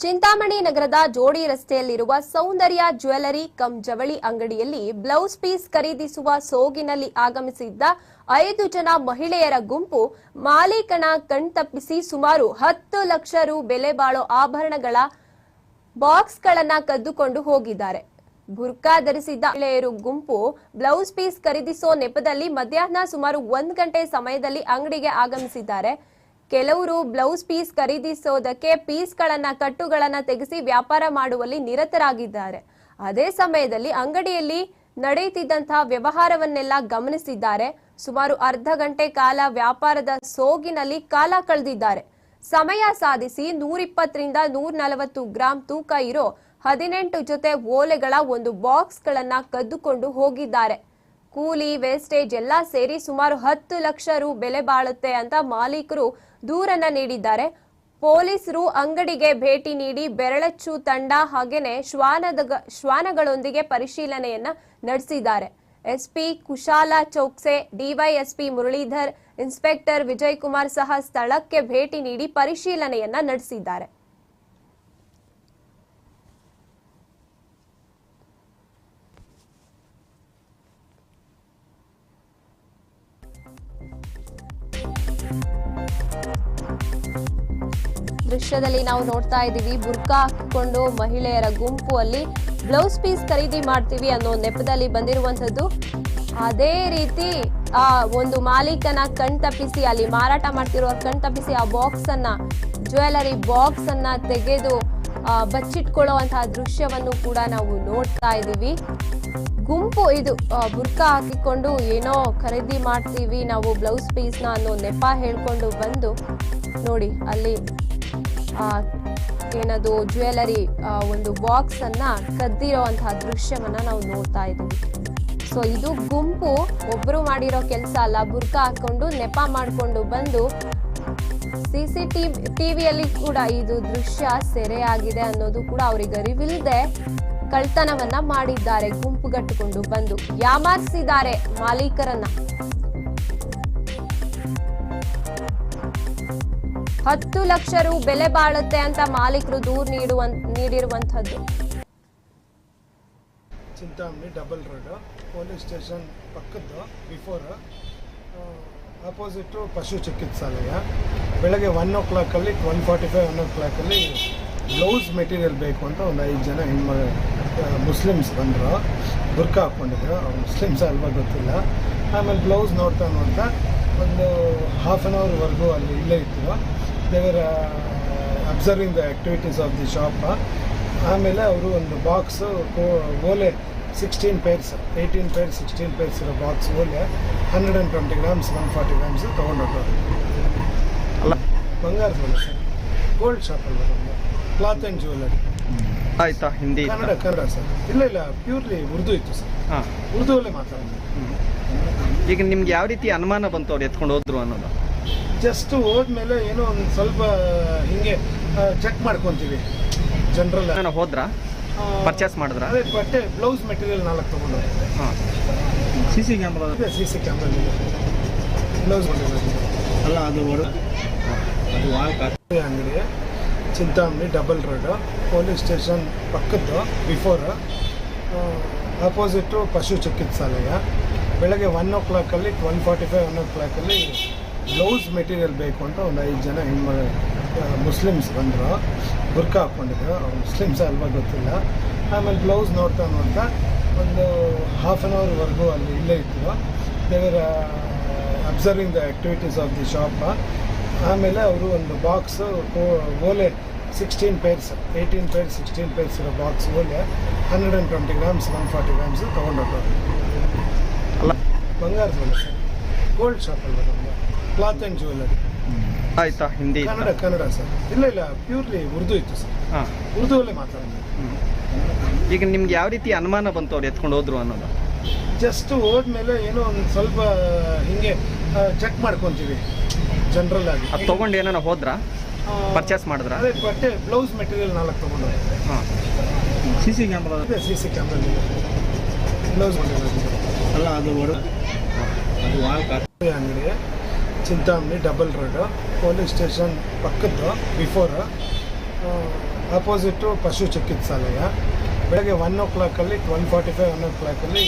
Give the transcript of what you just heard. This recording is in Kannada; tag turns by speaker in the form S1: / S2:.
S1: ಚಿಂತಾಮಣಿ ನಗರದ ಜೋಡಿ ರಸ್ತೆಯಲ್ಲಿರುವ ಸೌಂದರ್ಯ ಜ್ಯುವೆಲರಿ ಕಂ ಜವಳಿ ಅಂಗಡಿಯಲ್ಲಿ ಬ್ಲೌಸ್ ಪೀಸ್ ಖರೀದಿಸುವ ಸೋಗಿನಲ್ಲಿ ಆಗಮಿಸಿದ್ದ ಐದು ಜನ ಮಹಿಳೆಯರ ಗುಂಪು ಮಾಲೀಕನ ಕಣ್ತಪ್ಪಿಸಿ ಸುಮಾರು ಹತ್ತು ಲಕ್ಷ ರು ಬೆಲೆ ಬಾಳೋ ಆಭರಣಗಳ ಬಾಕ್ಸ್ಗಳನ್ನ ಕದ್ದುಕೊಂಡು ಹೋಗಿದ್ದಾರೆ. ಬುರ್ಕಾ ಧರಿಸಿದ್ದ ಮಹಿಳೆಯರು ಗುಂಪು ಬ್ಲೌಸ್ ಪೀಸ್ ಖರೀದಿಸೋ ನೆಪದಲ್ಲಿ ಮಧ್ಯಾಹ್ನ ಸುಮಾರು ಒಂದು ಗಂಟೆ ಸಮಯದಲ್ಲಿ ಅಂಗಡಿಗೆ ಆಗಮಿಸಿದ್ದಾರೆ. ಕೆಲವರು ಬ್ಲೌಸ್ ಪೀಸ್ ಖರೀದಿಸೋದಕ್ಕೆ ಪೀಸ್ಗಳನ್ನ, ಕಟ್ಟುಗಳನ್ನ ತೆಗೆಸಿ ವ್ಯಾಪಾರ ಮಾಡುವಲ್ಲಿ ನಿರತರಾಗಿದ್ದಾರೆ. ಅದೇ ಸಮಯದಲ್ಲಿ ಅಂಗಡಿಯಲ್ಲಿ ನಡೆಯುತ್ತಿದ್ದಂತಹ ವ್ಯವಹಾರವನ್ನೆಲ್ಲ ಗಮನಿಸಿದ್ದಾರೆ. ಸುಮಾರು ಅರ್ಧ ಗಂಟೆ ಕಾಲ ವ್ಯಾಪಾರದ ಸೋಗಿನಲ್ಲಿ ಕಾಲ ಕಳೆದಿದ್ದಾರೆ. ಸಮಯ ಸಾಧಿಸಿ ನೂರಿಪ್ಪತ್ತರಿಂದ ನೂರ ನಲವತ್ತು ಗ್ರಾಂ ತೂಕ ಇರೋ ಹದಿನೆಂಟು ಜೊತೆ ಓಲೆಗಳ ಒಂದು ಬಾಕ್ಸ್ಗಳನ್ನ ಕದ್ದುಕೊಂಡು ಹೋಗಿದ್ದಾರೆ. ಕೂಲಿ ವೇಸ್ಟೇಜ್ ಎಲ್ಲ ಸೇರಿ ಸುಮಾರು ಹತ್ತು ಲಕ್ಷ ರು ಬೆಲೆ ಬಾಳುತ್ತೆ ಅಂತ ಮಾಲೀಕರು ದೂರನ್ನ ನೀಡಿದ್ದಾರೆ. ಪೊಲೀಸರು ಅಂಗಡಿಗೆ ಭೇಟಿ ನೀಡಿ ಬೆರಳಚ್ಚು ತಂಡ ಹಾಗೇನೆ ಶ್ವಾನದ ಶ್ವಾನಗಳೊಂದಿಗೆ ಪರಿಶೀಲನೆಯನ್ನ ನಡೆಸಿದ್ದಾರೆ. SP Kushala Chouksey, DYSP Muralidhar, inspector Vijay Kumar ಸಹ ಸ್ಥಳಕ್ಕೆ ಭೇಟಿ ನೀಡಿ ಪರಿಶೀಲನೆಯನ್ನ ನಡೆಸಿದ್ದಾರೆ. ದೃಶ್ಯದಲ್ಲಿ ನಾವು ನೋಡ್ತಾ ಇದ್ದೀವಿ. ಬುರ್ಕಾ ಹಾಕಿಕೊಂಡು ಮಹಿಳೆಯರ ಗುಂಪು ಅಲ್ಲಿ ಬ್ಲೌಸ್ ಪೀಸ್ ಖರೀದಿ ಮಾಡ್ತೀವಿ ಅನ್ನೋ ನೆಪದಲ್ಲಿ ಬಂದಿರುವಂತದ್ದು ಅದೇ ರೀತಿ, ಆ, ಒಂದು ಮಾಲೀಕನ ಕಣ್ತಪ್ಪಿಸಿ ಅಲ್ಲಿ ಮಾರಾಟ ಮಾಡ್ತಿರೋ ಕಣ್ ತಪ್ಪಿಸಿ ಆ ಬಾಕ್ಸ್ ಅನ್ನ ಜ್ಯುವೆಲರಿ ಬಾಕ್ಸ್ ಅನ್ನ ತೆಗೆದು ಬಚ್ಚಿಟ್ಕೊಳ್ಳುವಂತಹ ದೃಶ್ಯವನ್ನು ಕೂಡ ನಾವು ನೋಡ್ತಾ ಇದ್ದೀವಿ. ಗುಂಪು ಇದು ಬುರ್ಕಾ ಹಾಕಿಕೊಂಡು ಏನೋ ಖರೀದಿ ಮಾಡ್ತೀವಿ, ನಾವು ಬ್ಲೌಸ್ ಪೀಸ್ನ ಅನ್ನೋ ನೆಪ ಹೇಳ್ಕೊಂಡು ಬಂದು, ನೋಡಿ, ಅಲ್ಲಿ ಏನದು ಜ್ಯುವೆಲರಿ ಒಂದು ಬಾಕ್ಸ್ ಅನ್ನ ಕದ್ದಿರೋಂತಹ ದೃಶ್ಯವನ್ನ ನಾವು ನೋಡ್ತಾ ಇದ್ದೀವಿ. ಸೊ ಇದು ಗುಂಪು ಒಬ್ರು ಮಾಡಿರೋ ಕೆಲಸ ಅಲ್ಲ. ಬುರ್ಕ ಹಾಕೊಂಡು ನೆಪ ಮಾಡಿಕೊಂಡು ಬಂದು ಸಿ ಸಿ ಟಿವಿಯಲ್ಲಿ ಕೂಡ ಇದು ದೃಶ್ಯ ಸೆರೆಯಾಗಿದೆ ಅನ್ನೋದು ಕೂಡ ಅವರಿಗೆ ಅರಿವಿಲ್ಲದೆ ಕಳ್ತನವನ್ನ ಮಾಡಿದ್ದಾರೆ, ಗುಂಪುಗಟ್ಟಿಕೊಂಡು ಬಂದು. ಯಾಮಾರಿಸಿದ್ದಾರೆ ಮಾಲೀಕರನ್ನ. ಹತ್ತು ಲಕ್ಷ ರು ಬೆಲೆ ಬಾಳುತ್ತೆ ಅಂತ ಮಾಲೀಕರು ದೂರು ನೀಡುವ ನೀಡಿರುವಂತದ್ದು
S2: Chintamani double road, police station ಪಕ್ಕದ್ದು before opposite ಪಶು ಚಿಕಿತ್ಸಾಲಯ. ಬೆಳಗ್ಗೆ ಒನ್ ಓ ಕ್ಲಾಕಲ್ಲಿ, ಒನ್ ಫಾರ್ಟಿ ಫೈವ್ ಒನ್ ಓ ಕ್ಲಾಕಲ್ಲಿ ಬ್ಲೌಸ್ ಮೆಟೀರಿಯಲ್ ಬೇಕು ಅಂತ ಒಂದು ಐದು ಜನ ಹೆಣ್ಮ ಮುಸ್ಲಿಮ್ಸ್ ಬಂದರು. ಬುರ್ಕಾ ಹಾಕ್ಕೊಂಡಿದ್ರು. ಅವ್ರು ಮುಸ್ಲಿಮ್ಸ್ ಅಲ್ವಾ ಗೊತ್ತಿಲ್ಲ. ಆಮೇಲೆ ಬ್ಲೌಸ್ ನೋಡ್ತಾ ನೋಡ್ತಾ ಒಂದು ಹಾಫ್ ಆನ್ ಅವರ್ವರೆಗೂ ಅಲ್ಲಿ ಇಲ್ಲೇ ಇತ್ತು. ದೇವರ observing the activities of the shop ಆಮೇಲೆ ಅವರು ಒಂದು ಬಾಕ್ಸ್ ಓಲೆ sixteen pairs eighteen pairs sixteen pairs ಇರೋ ಬಾಕ್ಸ್ ಓಲೆ hundred and twenty grams one forty grams ತೊಗೊಂಡೋಗೋದು
S3: ಅಲ್ಲ.
S2: ಬಂಗಾರ ಸರ್. ಗೋಲ್ಡ್ ಶಾಪ್ ಅಲ್ಲ ಕ್ಲಾತ್ ಆ್ಯಂಡ್ ಜ್ಯುವೆಲರಿ
S3: ಆಯ್ತಾ? ಹಿಂದಿ
S2: ಕನ್ನಡ ಕನ್ನಡ ಸರ್. ಇಲ್ಲ ಇಲ್ಲ ಪ್ಯೂರ್ಲಿ ಉರ್ದು ಇತ್ತು ಸರ್.
S3: ಹಾಂ.
S2: ಉರ್ದುವಲ್ಲೇ ಮಾತಾಡೋದು
S3: ಈಗ ನಿಮ್ಗೆ ಯಾವ ರೀತಿ ಅನುಮಾನ ಬಂತು ಅವ್ರು ಎತ್ಕೊಂಡು ಹೋದ್ರು ಅನ್ನೋದು?
S2: ಜಸ್ಟ್ ಹೋದ್ಮೇಲೆ ಏನೋ ಒಂದು ಸ್ವಲ್ಪ ಹಿಂಗೆ ಚೆಕ್ ಮಾಡ್ಕೊತೀವಿ. ಜನರಲ್
S3: ನಾನು ಹೋದ್ರಾ? ಪರ್ಚೇಸ್ ಮಾಡಿದ್ರ?
S2: ಅದೇ ಬಟ್ಟೆ ಬ್ಲೌಸ್ ಮೆಟೀರಿಯಲ್ ನಾಲ್ಕು ತೊಗೊಂಡು.
S3: ಹಾಂ.
S4: ಸಿ ಸಿ ಕ್ಯಾಮ್ರಾ
S2: ಇದೆ ಸಿ ಸಿ ಕ್ಯಾಮ್ರಾ ಬ್ಲೌಸ್
S4: ಅಲ್ಲ ಅದು ಅದು
S2: ಅಂಗಡಿ Chintamani double road police station ಪಕ್ಕದ್ದು before opposite ಪಶು ಚಿಕಿತ್ಸಾಲಯ. ಬೆಳಗ್ಗೆ ಒನ್ ಓ ಕ್ಲಾಕಲ್ಲಿ ಒನ್ ಫಾರ್ಟಿ ಫೈವ್ ಒನ್ ಓ ಕ್ಲಾಕಲ್ಲಿ ಬ್ಲೌಸ್ ಮೆಟೀರಿಯಲ್ ಬೇಕು ಅಂತ ಒಂದು ಐದು ಜನ ಹೆಣ್ಮ ಮುಸ್ಲಿಮ್ಸ್ ಬಂದರು. ಬುರ್ಕ ಹಾಕ್ಕೊಂಡಿದ್ರು ಅವ್ರು ಮುಸ್ಲಿಮ್ಸ್ ಅಲ್ವಾ ಗೊತ್ತಿಲ್ಲ. ಆಮೇಲೆ ಬ್ಲೌಸ್ ನೋಡ್ತಾ ನೋಡ್ತಾ ಒಂದು ಹಾಫ್ ಆನ್ ಅವರ್ವರೆಗೂ ಅಲ್ಲಿ ಇಲ್ಲೇ ಇತ್ತು. ದೇವರ observing the activities of the shop ಆಮೇಲೆ ಅವರು ಒಂದು ಬಾಕ್ಸ್ ಓಲೆ sixteen pairs eighteen pairs sixteen pairs ಇರೋ ಬಾಕ್ಸ್ ಓಲೆ hundred and twenty grams one forty grams ತೊಗೊಂಡೋಗ್ತಾರೆ
S3: ಅಲ್ಲ
S2: ಬಂಗಾರದ ಓಲೆ ಸರ್ ಗೋಲ್ಡ್ ಶಾಪ್ ಅಲ್ವಾ ಕ್ಲಾತ್ ಆ್ಯಂಡ್ ಜ್ಯುವೆಲ್ಲರಿ
S3: ಆಯ್ತಾ? ಹಿಂದಿ
S2: ಕನ್ನಡ ಕನ್ನಡ ಸರ್. ಇಲ್ಲ ಇಲ್ಲ ಪ್ಯೂರ್ಲಿ ಉರ್ದು ಇತ್ತು ಸರ್.
S3: ಹಾಂ.
S2: ಉರ್ದುವಲ್ಲೇ ಮಾತಾಡೋದು.
S3: ಈಗ ನಿಮ್ಗೆ ಯಾವ ರೀತಿ ಅನುಮಾನ ಬಂತು ಅವ್ರು ಎತ್ಕೊಂಡು ಹೋದ್ರು ಅನ್ನೋದು?
S2: ಜಸ್ಟ್ ಹೋದ್ಮೇಲೆ ಏನೋ ಒಂದು ಸ್ವಲ್ಪ ಹಿಂಗೆ ಚೆಕ್ ಮಾಡ್ಕೊತೀವಿ. ಜನರಲ್ ಆಗಿ.
S3: ಅದು ತೊಗೊಂಡು ಏನಾರ ಹೋದ್ರಾ? ಪರ್ಚೇಸ್ ಮಾಡಿದ್ರ?
S2: ಅದೇ ಬಟ್ಟೆ ಬ್ಲೌಸ್ ಮೆಟೀರಿಯಲ್ ನಾಲ್ಕು ತೊಗೊಂಡು
S3: ಹಾಂ.
S4: ಸಿ ಸಿ ಕ್ಯಾಮ್ರಾ
S2: ಅದೇ ಸಿ ಸಿ ಕ್ಯಾಮ್ರಾ ಬ್ಲೌಸ್
S4: ಅಲ್ಲ ಅದು ಅದು ವಾಲ್
S2: ಅಂಗಡಿ Chintamani double road police station ಪಕ್ಕದ್ದು before opposite ಪಶು ಚಿಕಿತ್ಸಾಲಯ. ಬೆಳಗ್ಗೆ ಒನ್ ಓ ಕ್ಲಾಕಲ್ಲಿ ಒನ್ ಫಾರ್ಟಿ ಫೈವ್ ಒನ್ ಓ ಕ್ಲಾಕಲ್ಲಿ